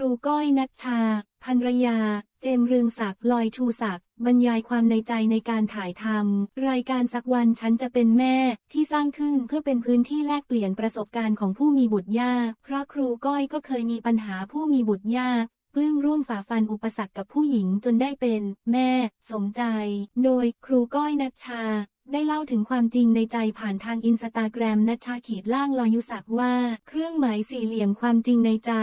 รูก้อยนัชชาภรรยา เจมเรืองศักดิ์ลอยชูศักดิ์บรรยายความในใจในการถ่ายทำรายการสักวันฉันจะเป็นแม่ที่สร้างขึ้นเพื่อเป็นพื้นที่แลกเปลี่ยนประสบการณ์ของผู้มีบุตรยากเพราะครูก้อยก็เคยมีปัญหาผู้มีบุตรยากปลื้มร่วมฝ่าฟันอุปสรรคกับผู้หญิงจนได้เป็นแม่ สมใจ โดยครูก้อยนัชชา ได้เล่าถึงความจริงในใจผ่านทางอินสตาแกรมนัชชาขีดล่างลอยยุศักด์ว่า เครื่องหมายสี่เหลี่ยมความจริงในใจ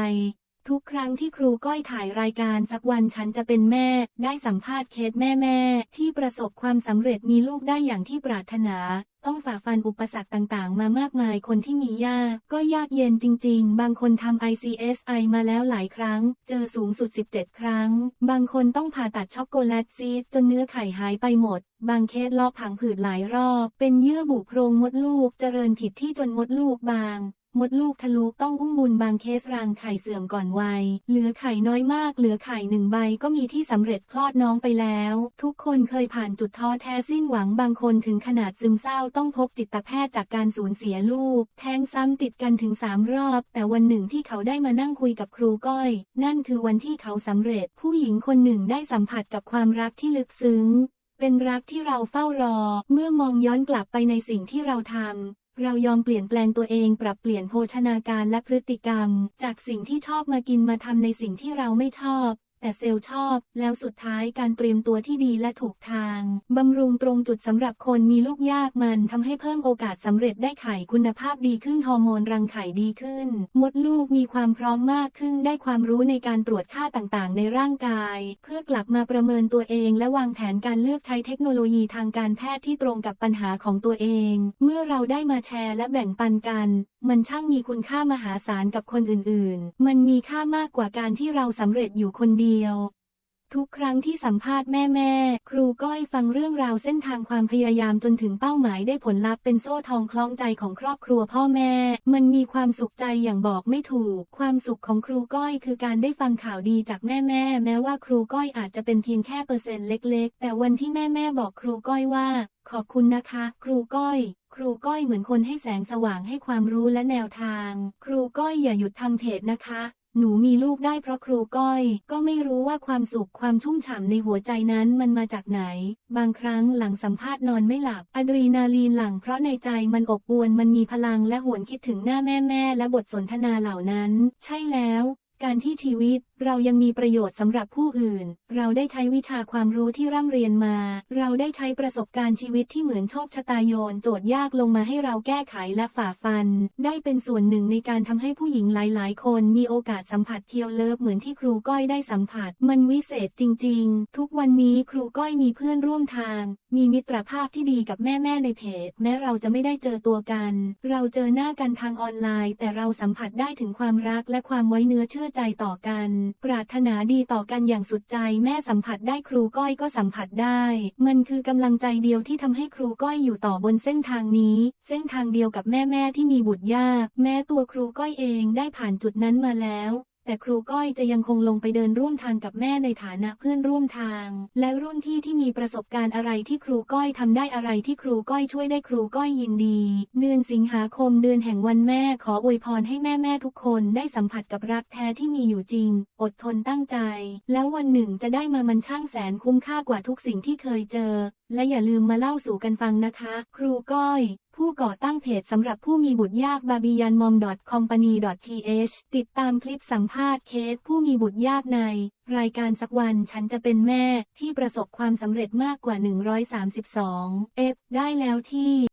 ทุกครั้งที่ครูก้อยถ่ายรายการสักวันฉันจะเป็นแม่ ได้สัมภาษณ์เคสแม่แม่ที่ประสบความสำเร็จมีลูกได้อย่างที่ปรารถนา ต้องฝ่าฟันอุปสรรคต่างๆ มามากมายคนที่มียากก็ยากเย็นจริง ๆ บางคนทำ ICSI มาแล้วหลายครั้ง เจอสูงสุด 17 ครั้ง บางคนต้องผ่าตัดช็อกโกแลตซีสจนเนื้อไข่หายไปหมด บางเคสลอกผังผืดหลายรอบ เป็นเยื่อบุโพรงมดลูกเจริญผิดที่จนมดลูกบาง มดลูกทะลุต้องอุ้มบุญบางเคสรังไข่เสื่อมก่อนวัย เหลือไข่น้อยมาก เหลือไข่หนึ่งใบก็มีที่สำเร็จคลอดน้องไปแล้ว ทุกคนเคยผ่านจุดท้อแท้สิ้นหวังบางคนถึงขนาดซึมเศร้าต้องพบจิตแพทย์จากการสูญเสียลูก แท้งซ้ำติดกันถึงสามรอบ แต่วันหนึ่งที่เขาได้มานั่งคุยกับครูก้อย นั่นคือวันที่เขาสำเร็จ ผู้หญิงคนหนึ่งได้สัมผัสกับความรักที่ลึกซึ้งเป็นรักที่เราเฝ้ารอ เมื่อมองย้อนกลับไปในสิ่งที่เราทำ เรายอมเปลี่ยนแปลงตัวเองปรับเปลี่ยนโภชนาการและพฤติกรรม จากสิ่งที่ชอบมากินมาทำในสิ่งที่เราไม่ชอบ แต่เซลล์ชอบ แล้วสุดท้ายการเตรียมตัวที่ดีและถูกทางบำรุงตรงจุดสำหรับคนมีลูกยากมันทำให้เพิ่มโอกาสสำเร็จได้ไข่คุณภาพดีขึ้นฮอร์โมนรังไข่ดีขึ้น มดลูกมีความพร้อมมากขึ้นได้ความรู้ในการตรวจค่าต่างๆ ในร่างกาย เพื่อกลับมาประเมินตัวเองและวางแผนการเลือกใช้เทคโนโลยีทางการแพทย์ที่ตรงกับปัญหาของตัวเอง เมื่อเราได้มาแชร์และแบ่งปันกัน มันช่างมีคุณค่ามหาศาลกับคนอื่นๆ มันมีค่ามากกว่าการที่เราสำเร็จอยู่คนเดียว ทุกครั้งที่สัมภาษณ์แม่แม่ครูก้อยฟังเรื่องราวเส้นทางความพยายามจนถึงเป้าหมายได้ผลลัพธ์เป็นโซ่ทองคล้องใจของครอบครัวพ่อแม่ มันมีความสุขใจอย่างบอกไม่ถูก ความสุขของครูก้อยคือการได้ฟังข่าวดีจากแม่แม่แม้ว่าครูก้อยอาจจะเป็นเพียงแค่เปอร์เซ็นต์เล็ก ๆ แต่วันที่แม่แม่บอกครูก้อยว่า ขอบคุณนะคะ ครูก้อยครูก้อยเหมือนคนให้แสงสว่างให้ความรู้และแนวทาง ครูก้อยอย่าหยุดทำเพจนะคะ หนูมีลูกได้เพราะครูก้อย ก็ไม่รู้ว่าความสุขความชุ่มฉ่ำในหัวใจนั้นมันมาจากไหน บางครั้งหลังสัมภาษณ์นอนไม่หลับอะดรีนาลีนหลั่งเพราะในใจมันอบอวลมันมีพลังและหวนคิดถึงหน้าแม่แม่และบทสนทนาเหล่านั้น ใช่แล้ว การที่ชีวิตเรายังมีประโยชน์สำหรับผู้อื่น เราได้ใช้วิชาความรู้ที่ร่ำเรียนมา เราได้ใช้ประสบการณ์ชีวิตที่เหมือนโชคชะตาโยนโจทย์ยากลงมาให้เราแก้ไขและฝ่าฟัน ได้เป็นส่วนหนึ่งในการทำให้ผู้หญิงหลาย ๆ คนมีโอกาสสัมผัสเพียวเลิฟเหมือนที่ครูก้อยได้สัมผัส มันวิเศษจริง ๆ ทุกวันนี้ครูก้อยมีเพื่อนร่วมทาง มีมิตรภาพที่ดีกับแม่ ๆ ในเพจ แม้เราจะไม่ได้เจอตัวกัน เราเจอหน้ากันทางออนไลน์ แต่เราสัมผัสได้ถึงความรักและความไว้เนื้อเชื่อใจต่อกัน ปรารถนาดีต่อกันอย่างสุดใจแม่สัมผัสได้ครูก้อยก็สัมผัสได้ มันคือกำลังใจเดียวที่ทำให้ครูก้อยอยู่ต่อบนเส้นทางนี้ เส้นทางเดียวกับแม่ๆที่มีบุตรยาก แม้ตัวครูก้อยเองได้ผ่านจุดนั้นมาแล้ว แต่ครูก้อยจะยังคงลงไปเดินร่วมทางกับแม่ในฐานะเพื่อนร่วมทาง และรุ่นพี่ที่มีประสบการณ์อะไรที่ครูก้อยทำได้อะไรที่ครูก้อยช่วยได้ครูก้อยยินดี เดือนสิงหาคมเดือนแห่งวันแม่ขออวยพรให้แม่แม่ทุกคนได้สัมผัสกับรักแท้ที่มีอยู่จริง อดทนตั้งใจ แล้ววันหนึ่งจะได้มามันช่างแสนคุ้มค่ากว่าทุกสิ่งที่เคยเจอ และอย่าลืมมาเล่าสู่กันฟังนะคะ ครูก้อย ผู้ก่อตั้งเพจสำหรับผู้มีบุตรยาก b a b y a n m o m c o m p a n y th ติดตามคลิปสัมภาษณ์เคสผู้มีบุตรยากใน รายการสักวันฉันจะเป็นแม่ที่ประสบความสำเร็จมากกว่า 132 เอฟได้แล้วที่